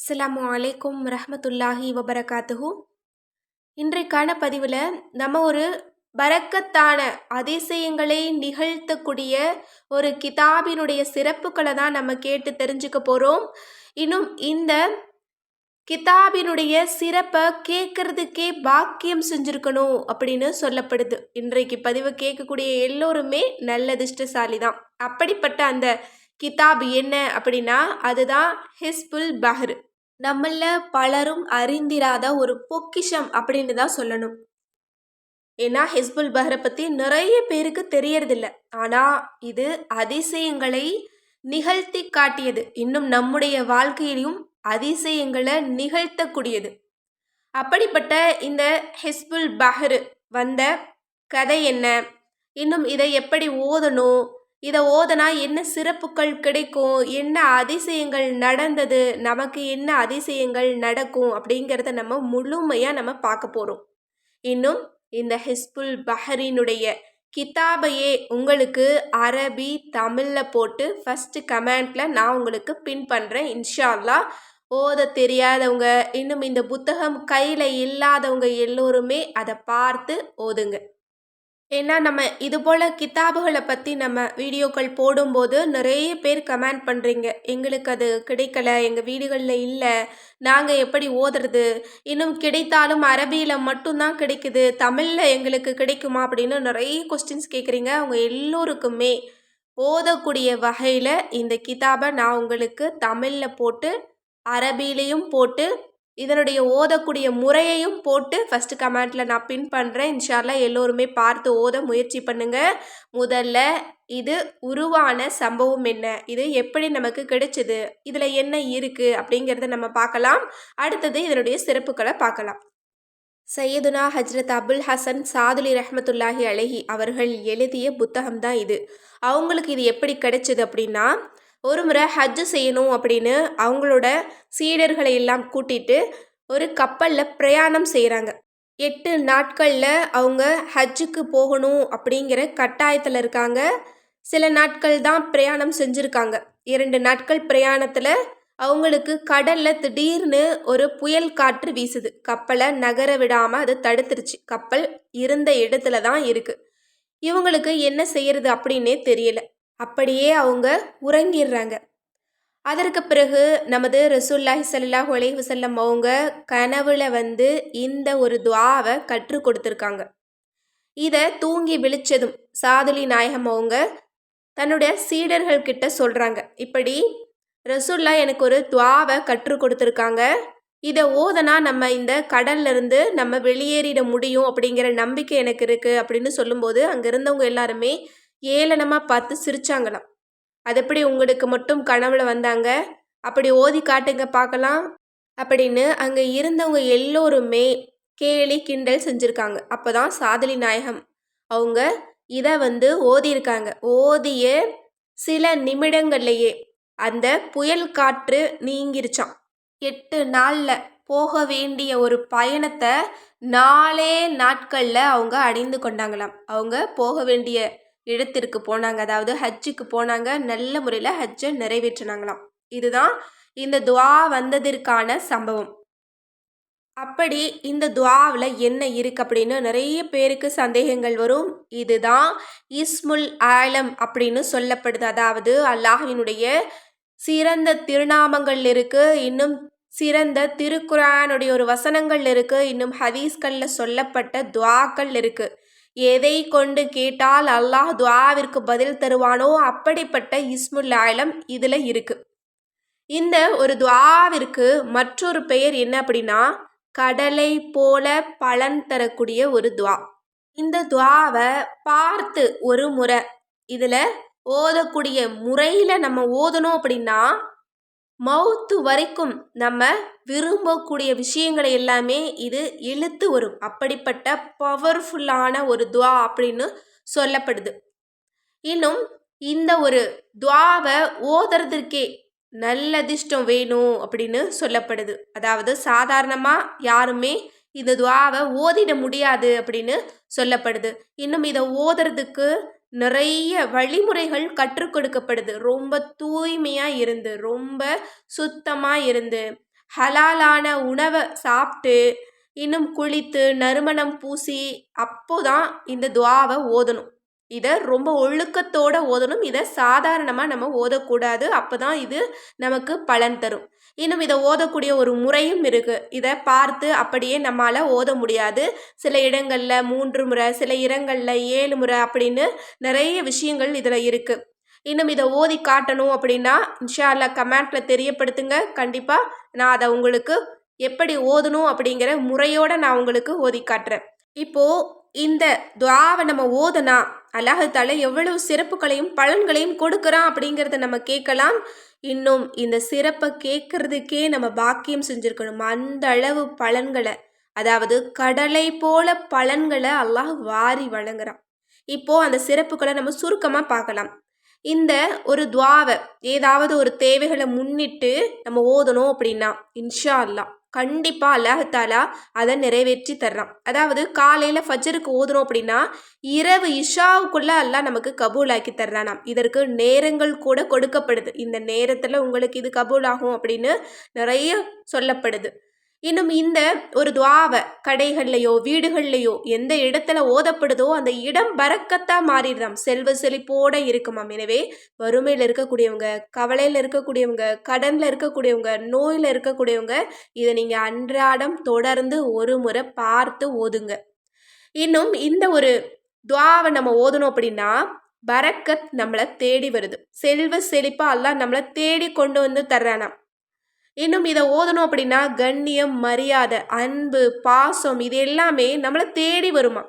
அஸ்ஸலாமு அலைக்கும் ரஹமத்துல்லாஹி வபரகாத்துஹு. இன்றைக்கான பதிவில் நம்ம ஒரு பறக்கத்தான அதிசயங்களை நிகழ்த்தக்கூடிய ஒரு கிதாபினுடைய சிறப்புகளை தான் நம்ம கேட்டு தெரிஞ்சுக்க போகிறோம் இன்னும் இந்த கிதாபினுடைய சிறப்பை கேட்கறதுக்கே பாக்கியம் செஞ்சுருக்கணும் அப்படின்னு சொல்லப்படுது. இன்றைக்கு பதிவு கேட்கக்கூடிய எல்லோருமே நல்ல அதிர்ஷ்டசாலி தான். அப்படிப்பட்ட அந்த கிதாப் என்ன அப்படின்னா அதுதான் ஹிஸ்புல் பஹ்ரு. நம்மள பலரும் அறிந்திராத ஒரு பொக்கிஷம் அப்படின்னு தான் சொல்லணும். ஏன்னா ஹிஸ்புல் பஹ்ரை பற்றி நிறைய பேருக்கு தெரியறதில்ல. ஆனால் இது அதிசயங்களை நிகழ்த்தி காட்டியது. இன்னும் நம்முடைய வாழ்க்கையிலும் அதிசயங்களை நிகழ்த்தக்கூடியது. அப்படிப்பட்ட இந்த ஹிஸ்புல் பஹ்ரு வந்த கதை என்ன? இன்னும் இதை எப்படி ஓதணும்? இதை ஓதனா என்ன சிறப்புகள் கிடைக்கும்? என்ன அதிசயங்கள் நடந்தது? நமக்கு என்ன அதிசயங்கள் நடக்கும்? அப்படிங்கிறத நம்ம முழுமையாக நம்ம பார்க்க போகிறோம் இன்னும் இந்த ஹிஸ்புல் பஹரினுடைய கிதாபையே உங்களுக்கு அரபி தமிழில் போட்டு ஃபஸ்ட்டு கமெண்ட்டில் நான் உங்களுக்கு பின் பண்ணுறேன் இன்ஷா ஓத தெரியாதவங்க இன்னும் இந்த புத்தகம் கையில் இல்லாதவங்க எல்லோருமே அதை பார்த்து ஓதுங்க. ஏன்னா நம்ம இது போல் கிதாபுகளை பற்றி நம்ம வீடியோக்கள் போடும்போது நிறைய பேர் கமெண்ட் பண்ணுறீங்க எங்களுக்கு அது கிடைக்கல எங்கள் வீடுகளில் இல்லை நாங்கள் எப்படி ஓதுறது? இன்னும் கிடைத்தாலும் அரபியில் மட்டும்தான் கிடைக்குது. தமிழில் எங்களுக்கு கிடைக்குமா? அப்படின்னு நிறைய கொஸ்டின்ஸ் கேட்குறீங்க அவங்க எல்லோருக்குமே ஓதக்கூடிய வகையில் இந்த கிதாபை நான் உங்களுக்கு தமிழில் போட்டு அரபிலையும் போட்டு இதனுடைய ஓதக்கூடிய முறையையும் போட்டு ஃபஸ்ட்டு கமெண்ட்டில் நான் பின் பண்ணுறேன் இன்ஷால்லா எல்லோருமே பார்த்து ஓத முயற்சி பண்ணுங்கள் முதல்ல இது உருவான சம்பவம் என்ன? இது எப்படி நமக்கு கிடைச்சது? இதில் என்ன இருக்குது அப்படிங்கிறத நம்ம பார்க்கலாம். அடுத்தது இதனுடைய சிறப்புகளை பார்க்கலாம். சையதுனா ஹஜ்ரத் அபுல் ஹசன் சாதுலி ரஹமத்துல்லாஹி அலஹி அவர்கள் எழுதிய புத்தகம் தான் இது. அவங்களுக்கு இது எப்படி கிடைச்சது அப்படின்னா ஒரு முறை ஹஜ்ஜு செய்யணும் அப்படின்னு அவங்களோட சீடர்களை எல்லாம் கூட்டிட்டு ஒரு கப்பலில் பிரயாணம் செய்கிறாங்க எட்டு நாட்களில் அவங்க ஹஜ்ஜுக்கு போகணும் அப்படிங்கிற கட்டாயத்தில் இருக்காங்க. சில நாட்கள் தான் பிரயாணம் செஞ்சுருக்காங்க. இரண்டு நாட்கள் பிரயாணத்தில் அவங்களுக்கு கடலில் திடீர்னு ஒரு புயல் காற்று வீசுது. கப்பலை நகர விடாமல் அது தடுத்துருச்சு. கப்பல் இருந்த இடத்துல தான் இருக்குது இவங்களுக்கு என்ன செய்யறது அப்படின்னே தெரியல. அப்படியே அவங்க உறங்கிடுறாங்க. அதற்கு பிறகு நமது ரசூல்லாஹி சல்லாஹூ அலைஹி வசல்லம் அவங்க கனவுல வந்து இந்த ஒரு துவாவை கற்றுக் கொடுத்துருக்காங்க. இதை தூங்கி விழிச்சதும் சாதுலி நாயகம் அவங்க தன்னுடைய சீடர்கள் கிட்ட சொல்கிறாங்க இப்படி ரசூல்லா எனக்கு ஒரு துவாவை கற்றுக் கொடுத்துருக்காங்க. இதை ஓதனா நம்ம இந்த கடல்ல இருந்து நம்ம வெளியேறிட முடியும் அப்படிங்கிற நம்பிக்கை எனக்கு இருக்குது அப்படின்னு சொல்லும்போது அங்கே இருந்தவங்க எல்லாருமே ஏளனமாக பார்த்து சிரிச்சாங்களாம். அது எப்படி உங்களுக்கு மட்டும் கனவுல வந்தாங்க? அப்படி ஓதி காட்டுங்க பார்க்கலாம். அப்படின்னு அங்கே இருந்தவங்க எல்லோருமே கேலி கிண்டல் செஞ்சுருக்காங்க. அப்போ தான் சாதலி நாயகம் அவங்க இதை வந்து ஓதியிருக்காங்க. ஓதிய சில நிமிடங்கள்லையே அந்த புயல் காற்று நீங்கிருச்சான் எட்டு நாளில் போக வேண்டிய ஒரு பயணத்தை நாலே நாட்களில் அவங்க அடைந்து கொண்டாங்களாம். அவங்க போக வேண்டிய இடத்திற்கு போனாங்க. அதாவது ஹஜ்ஜுக்கு போனாங்க. நல்ல முறையில் ஹஜ்ஜை நிறைவேற்றினாங்களாம். இதுதான் இந்த துவா வந்ததற்கான சம்பவம். அப்படி இந்த துவாவில் என்ன இருக்கு அப்படின்னு நிறைய பேருக்கு சந்தேகங்கள் வரும். இதுதான் இஸ்முல் ஆலம் அப்படின்னு சொல்லப்படுது. அதாவது அல்லாஹினுடைய சிறந்த திருநாமங்கள் இருக்கு. இன்னும் சிறந்த திருக்குரானுடைய ஒரு வசனங்கள் இருக்கு. இன்னும் ஹதீஸ்களில் சொல்லப்பட்ட துவாக்கள் இருக்குது எதை கொண்டு கேட்டால் அல்லாஹ் துவாவிற்கு பதில் தருவானோ? அப்படிப்பட்ட இஸ்முல் இதில் இருக்கு. இந்த ஒரு துவாவிற்கு மற்றொரு பெயர் என்ன அப்படின்னா கடலை போல பலன் தரக்கூடிய ஒரு துவா இந்த துவாவை பார்த்து ஒரு முறை இதில் ஓதக்கூடிய முறையில் நம்ம ஓதணும் அப்படின்னா மவுத்து வரைக்கும் நம்ம விரும்பக்கூடிய விஷயங்களை எல்லாமே இது இழுத்து வரும். அப்படிப்பட்ட பவர்ஃபுல்லான ஒரு துவா அப்படின்னு சொல்லப்படுது. இன்னும் இந்த ஒரு துவாவை ஓதுறதுக்கே நல்ல அதிர்ஷ்டம் வேணும் அப்படின்னு சொல்லப்படுது. அதாவது சாதாரணமாக யாருமே இந்த துவாவை ஓதிட முடியாது அப்படின்னு சொல்லப்படுது. இன்னும் இதை ஓதுறதுக்கு நிறைய வழிமுறைகள் கற்றுக் கொடுக்கப்படுது. ரொம்ப தூய்மையாக இருந்து ரொம்ப சுத்தமாக இருந்து. ஹலாலான உணவை சாப்பிட்டு இன்னும் குளித்து நறுமணம் பூசி அப்போதான் இந்த துவாவை ஓதணும். இதை ரொம்ப ஒழுக்கத்தோட ஓதணும். இதை சாதாரணமாக நம்ம ஓதக்கூடாது. அப்போ தான் இது நமக்கு பலன் தரும். இன்னும் இதை ஓதக்கூடிய ஒரு முறையும் இருக்குது இதை பார்த்து அப்படியே நம்மளால் ஓத முடியாது. சில இடங்களில் மூன்று முறை சில இடங்களில் ஏழு முறை அப்படின்னு நிறைய விஷயங்கள் இதில் இருக்குது இன்னும் இதை ஓதி காட்டணும் அப்படின்னா இன்ஷா கமெண்ட்டில் தெரியப்படுத்துங்க. கண்டிப்பாக நான் அதை உங்களுக்கு எப்படி ஓதணும் அப்படிங்கிற முறையோடு நான் உங்களுக்கு ஓதி காட்டுறேன். இப்போது இந்த துவாவை நம்ம ஓதனா அல்லாஹால எவ்வளவு சிறப்புகளையும் பலன்களையும் கொடுக்குறான் அப்படிங்கிறத நம்ம கேட்கலாம். இன்னும் இந்த சிறப்பை கேட்கறதுக்கே நம்ம பாக்கியம் செஞ்சுருக்கணும். அந்த அளவு பலன்களை அதாவது கடலை போல பலன்களை அல்லாஹ் வாரி வழங்குறான். இப்போ அந்த சிறப்புகளை நம்ம சுருக்கமாக பார்க்கலாம். இந்த ஒரு துவாவை ஏதாவது ஒரு தேவைகளை முன்னிட்டு நம்ம ஓதணும் அப்படின்னா இன்ஷா அல்லா கண்டிப்பாக அல்லாஹாலா அதை நிறைவேற்றி தர்றான். அதாவது காலையில் ஃபஜருக்கு ஓதுறோம் அப்படின்னா இரவு இஷாவுக்குள்ளே எல்லாம் நமக்கு கபூலாக்கி தர்றானாம். இதற்கு நேரங்கள் கூட கொடுக்கப்படுது. இந்த நேரத்தில் உங்களுக்கு இது கபூல் ஆகும் அப்படின்னு நிறைய சொல்லப்படுது. இன்னும் இந்த ஒரு துவாவை கடைகள்லையோ வீடுகள்லையோ எந்த இடத்துல ஓதப்படுதோ அந்த இடம் பறக்கத்தா மாறிடுதாம். செல்வ செழிப்போட இருக்குமாம் எனவே வறுமையில் இருக்கக்கூடியவங்க கவலையில் இருக்கக்கூடியவங்க கடனில் இருக்கக்கூடியவங்க நோயில் இருக்கக்கூடியவங்க இதை நீங்கள் அன்றாடம் தொடர்ந்து ஒரு முறை பார்த்து ஓதுங்க. இன்னும் இந்த ஒரு துவாவை நம்ம ஓதணும் அப்படின்னா பரக்கத் நம்மளை தேடி வருது. செல்வ செழிப்பாக எல்லாம் நம்மளை தேடி கொண்டு வந்து தர்றானாம். இன்னும் இதை ஓதணும் அப்படின்னா கண்ணியம் மரியாதை அன்பு பாசம் இது எல்லாமே நம்மளை தேடி வருமா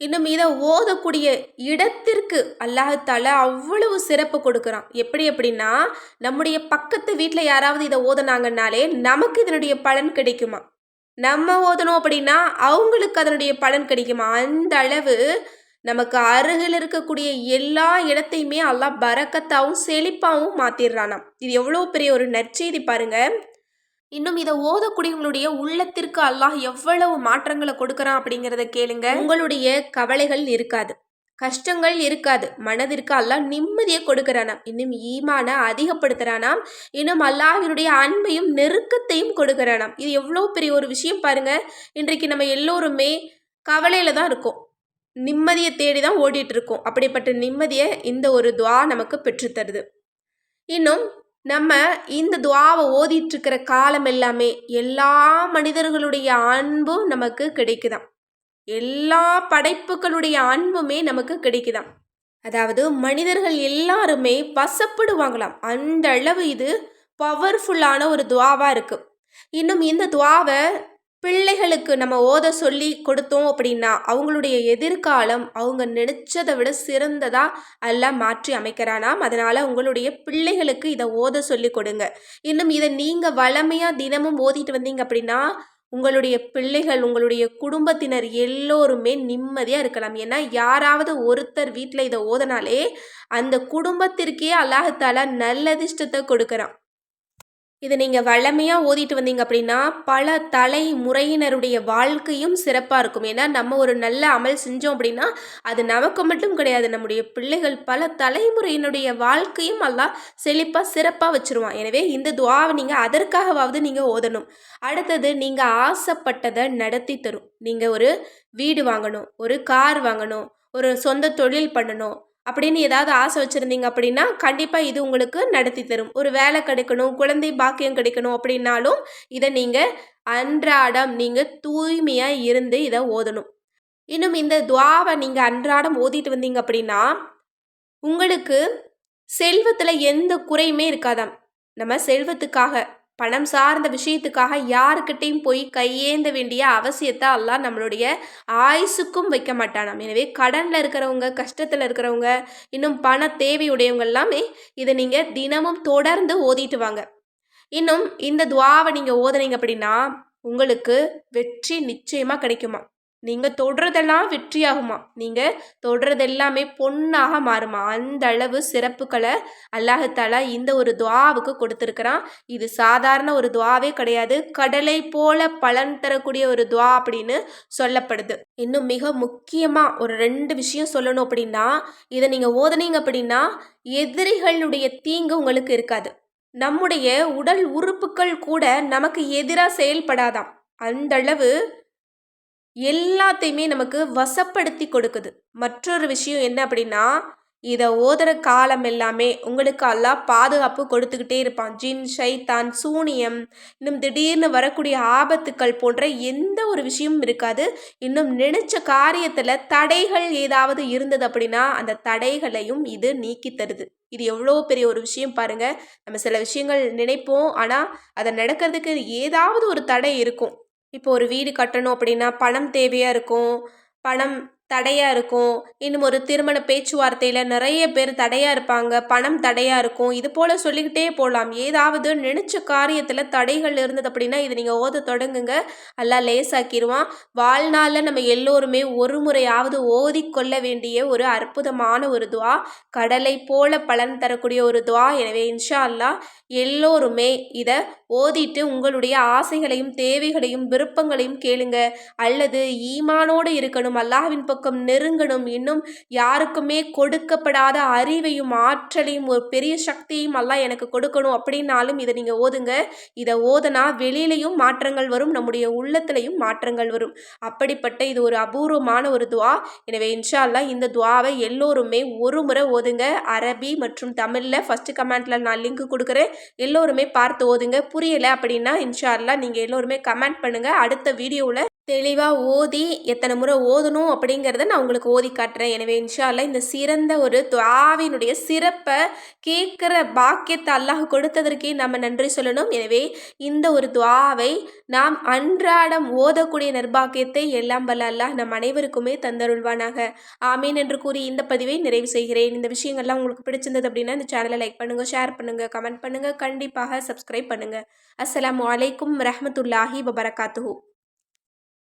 இன்னும் இதை ஓதக்கூடிய இடத்திற்கு அல்லாஹால அவ்வளவு சிறப்பு கொடுக்குறான். எப்படி அப்படின்னா நம்முடைய பக்கத்து வீட்டில் யாராவது இதை ஓதுனாங்கன்னாலே நமக்கு இதனுடைய பலன் கிடைக்குமா நம்ம ஓதணும் அப்படின்னா அவங்களுக்கு அதனுடைய பலன் கிடைக்குமா? அந்த அளவு நமக்கு அருகில் இருக்கக்கூடிய எல்லா இடத்தையுமே அல்லாஹ் பறக்கத்தாகவும் செழிப்பாகவும் மாற்றிடுறானாம் இது எவ்வளோ பெரிய ஒரு நற்செய்தி பாருங்கள் இன்னும் இதை ஓதக்கூடியவங்களுடைய உள்ளத்திற்கு அல்லாஹ் எவ்வளவு மாற்றங்களை கொடுக்குறான் அப்படிங்கிறத கேளுங்க. உங்களுடைய கவலைகள் இருக்காது. கஷ்டங்கள் இருக்காது. மனதிற்கு அல்லாஹ் நிம்மதியை கொடுக்கிறானாம். இன்னும் ஈமான அதிகப்படுத்துறானாம். இன்னும் அல்லாஹினுடைய அன்பையும் நெருக்கத்தையும் கொடுக்கிறானாம். இது எவ்வளோ பெரிய ஒரு விஷயம் பாருங்க. இன்றைக்கு நம்ம எல்லோருமே கவலையில தான் இருக்கோம். நிம்மதியை தேடி தான் ஓடிட்டு இருக்கோம். அப்படிப்பட்ட நிம்மதியை இந்த ஒரு துவா நமக்கு பெற்றுத்தருது. இன்னும் நம்ம இந்த துவாவை ஓதிட்டுருக்கிற காலம் எல்லாமே எல்லா மனிதர்களுடைய அன்பும் நமக்கு கிடைக்குதாம். எல்லா படைப்புகளுடைய அன்புமே நமக்கு கிடைக்குதாம். அதாவது மனிதர்கள் எல்லாருமே வசப்படுவாங்களாம். அந்த அளவு இது பவர்ஃபுல்லான ஒரு துவாவாக இருக்குது இன்னும் இந்த துவாவை பிள்ளைகளுக்கு நம்ம ஓத சொல்லி கொடுத்தோம் அப்படின்னா அவங்களுடைய எதிர்காலம் அவங்க நினச்சதை விட சிறந்ததாக எல்லாம் மாற்றி அமைக்கிறானாம். அதனால் உங்களுடைய பிள்ளைகளுக்கு இதை ஓத சொல்லி கொடுங்க. இன்னும் இதை நீங்கள் வளமையாக தினமும் ஓதிட்டு வந்தீங்க அப்படின்னா உங்களுடைய பிள்ளைகள் உங்களுடைய குடும்பத்தினர் எல்லோருமே நிம்மதியாக இருக்கலாம். ஏன்னா யாராவது ஒருத்தர் வீட்டில் இதை ஓதனாலே அந்த குடும்பத்திற்கே அல்லாஹால நல்லதிஷ்டத்தை கொடுக்குறான். இதை நீங்கள் வளமையாக ஓதிட்டு வந்தீங்க அப்படின்னா பல தலைமுறையினருடைய வாழ்க்கையும் சிறப்பாக இருக்கும். ஏன்னா நம்ம ஒரு நல்ல அமல் செஞ்சோம் அப்படின்னா அது நமக்கு மட்டும் கிடையாது. நம்முடைய பிள்ளைகள் பல தலைமுறையினுடைய வாழ்க்கையும் எல்லாம் செழிப்பாக சிறப்பாக வச்சுருவான். எனவே இந்த துவாவை நீங்கள் அதற்காகவாவது நீங்கள் ஓதணும். அடுத்தது நீங்கள் ஆசைப்பட்டதை நடத்தி தரும். நீங்கள் ஒரு வீடு வாங்கணும் ஒரு கார் வாங்கணும் ஒரு சொந்த தொழில் பண்ணணும் அப்படின்னு ஏதாவது ஆசை வச்சுருந்தீங்க அப்படின்னா கண்டிப்பாக இது உங்களுக்கு நடத்தி தரும். ஒரு வேலை கிடைக்கணும் குழந்தை பாக்கியம் கிடைக்கணும் அப்படின்னாலும் இதை நீங்கள் அன்றாடம் நீங்கள் தூய்மையாக இருந்து இதை ஓதணும். இன்னும் இந்த துவாவை நீங்கள் அன்றாடம் ஓதிட்டு வந்தீங்க அப்படின்னா உங்களுக்கு செல்வத்தில் எந்த குறையுமே இருக்காதாம். நம்ம செல்வத்துக்காக பணம் சார்ந்த விஷயத்துக்காக யாருக்கிட்டையும் போய் கையேந்த வேண்டிய அவசியத்தை எல்லாம் நம்மளுடைய ஆயுசுக்கும் வைக்க மாட்டானாம். எனவே கடனில் இருக்கிறவங்க கஷ்டத்தில் இருக்கிறவங்க இன்னும் பண தேவையுடையவங்க எல்லாமே இதை நீங்கள் தினமும் தொடர்ந்து ஓதிட்டு வாங்க. இன்னும் இந்த துவாவை நீங்கள் ஓதுனீங்க அப்படின்னா உங்களுக்கு வெற்றி நிச்சயமாக கிடைக்குமா நீங்கள் தொடுறதெல்லாம் வெற்றியாகுமா? நீங்கள் தொடுறது எல்லாமே பொண்ணாக மாறுமா? அந்த அளவு சிறப்புகளை அல்லாஹாலா இந்த ஒரு துவாவுக்கு கொடுத்துருக்குறான். இது சாதாரண ஒரு துவாவே கிடையாது. கடலை போல பலன் தரக்கூடிய ஒரு துவா அப்படின்னு சொல்லப்படுது. இன்னும் மிக முக்கியமாக ஒரு ரெண்டு விஷயம் சொல்லணும் அப்படின்னா இதை நீங்கள் ஓதுனீங்க அப்படின்னா எதிரிகளுடைய தீங்கு உங்களுக்கு இருக்காது. நம்முடைய உடல் உறுப்புகள் கூட நமக்கு எதிராக செயல்படாதாம். அந்தளவு எல்லாத்தையுமே நமக்கு வசப்படுத்தி கொடுக்குது. மற்றொரு விஷயம் என்ன அப்படின்னா இதை ஓதுற காலம் எல்லாமே உங்களுக்கு எல்லாம் பாதுகாப்பு கொடுத்துக்கிட்டே இருப்பான். ஜின் ஷைத்தான் சூனியம் இன்னும் திடீர்னு வரக்கூடிய ஆபத்துக்கள் போன்ற எந்த ஒரு விஷயமும் இருக்காது. இன்னும் நினைச்ச காரியத்தில் தடைகள் ஏதாவது இருந்தது அப்படின்னா அந்த தடைகளையும் இது நீக்கி தருது. இது எவ்வளோ பெரிய ஒரு விஷயம் பாருங்கள் நம்ம சில விஷயங்கள் நினைப்போம் ஆனால் அதை நடக்கிறதுக்கு ஏதாவது ஒரு தடை இருக்கும். இப்போ ஒரு வீடு கட்டணும் அப்படின்னா பணம் தேவையாக இருக்கும்? பணம் தடையாக இருக்கும். இன்னும் ஒரு திருமண பேச்சுவார்த்தையில் நிறைய பேர் தடையாக இருப்பாங்க. பணம் தடையாக இருக்கும். இது போல் சொல்லிக்கிட்டே போகலாம் ஏதாவது நினச்ச காரியத்தில் தடைகள் இருந்தது அப்படின்னா இதை நீங்கள் ஓத தொடங்குங்க. எல்லாம் லேசாக்கிடுவான் வாழ்நாளில் நம்ம எல்லோருமே ஒரு முறையாவது ஓதிக்கொள்ள வேண்டிய ஒரு அற்புதமான ஒரு துவா கடலை போல பலன் தரக்கூடிய ஒரு துவா. எனவே இன்ஷா அல்லா எல்லோருமே இதை ஓதிட்டு உங்களுடைய ஆசைகளையும் தேவைகளையும் விருப்பங்களையும் கேளுங்க. அல்லது ஈமானோடு இருக்கணும். அல்லாஹ்வின் பக்கம் நெருங்கணும். இன்னும் யாருக்குமே கொடுக்கப்படாத அறிவையும் ஆற்றலையும் ஒரு பெரிய சக்தியும் எல்லாம் எனக்கு கொடுக்கணும் அப்படின்னாலும் இதை நீங்கள் ஓதுங்க. இதை ஓதனா வெளியிலையும் மாற்றங்கள் வரும் நம்முடைய உள்ளத்திலையும் மாற்றங்கள் வரும். அப்படிப்பட்ட இது ஒரு அபூர்வமான ஒரு துவா. எனவே இன்ஷா அல்லா இந்த துவாவை எல்லோருமே ஒரு முறை ஓதுங்க. அரபி மற்றும் தமிழில் ஃபஸ்ட்டு கமெண்ட்டில் நான் லிங்க் கொடுக்குறேன். எல்லோருமே பார்த்து ஓதுங்க. புரியலை அப்படின்னா இன்ஷா அல்லா நீங்கள் எல்லோருமே கமெண்ட் பண்ணுங்கள் அடுத்த வீடியோவில் தெளிவாக ஓதி எத்தனை முறை ஓதணும் அப்படிங்கிறத நான் உங்களுக்கு ஓதி காட்டுறேன். எனவே இன்ஷால்ல இந்த சிறந்த ஒரு துவாவினுடைய சிறப்பை கேட்குற பாக்கியத்தை அல்லாஹ் கொடுத்ததற்கே நம்ம நன்றி சொல்லணும். எனவே இந்த ஒரு துவாவை நாம் அன்றாடம் ஓதக்கூடிய நிர்பாக்கியத்தை எல்லாம் வல்ல அல்லாஹ் நம் அனைவருக்குமே தந்தருள்வானாக. ஆமீன் என்று கூறி இந்த பதிவை நிறைவு செய்கிறேன். இந்த விஷயங்கள்லாம் உங்களுக்கு பிடிச்சிருந்தது அப்படின்னா இந்த சேனலை லைக் பண்ணுங்கள் ஷேர் பண்ணுங்கள் கமெண்ட் பண்ணுங்கள் கண்டிப்பாக சப்ஸ்கிரைப் பண்ணுங்கள் அஸ்லாம் வலைக்கும் ரஹமத்துல்லாஹி வபரகாத்துஹூ.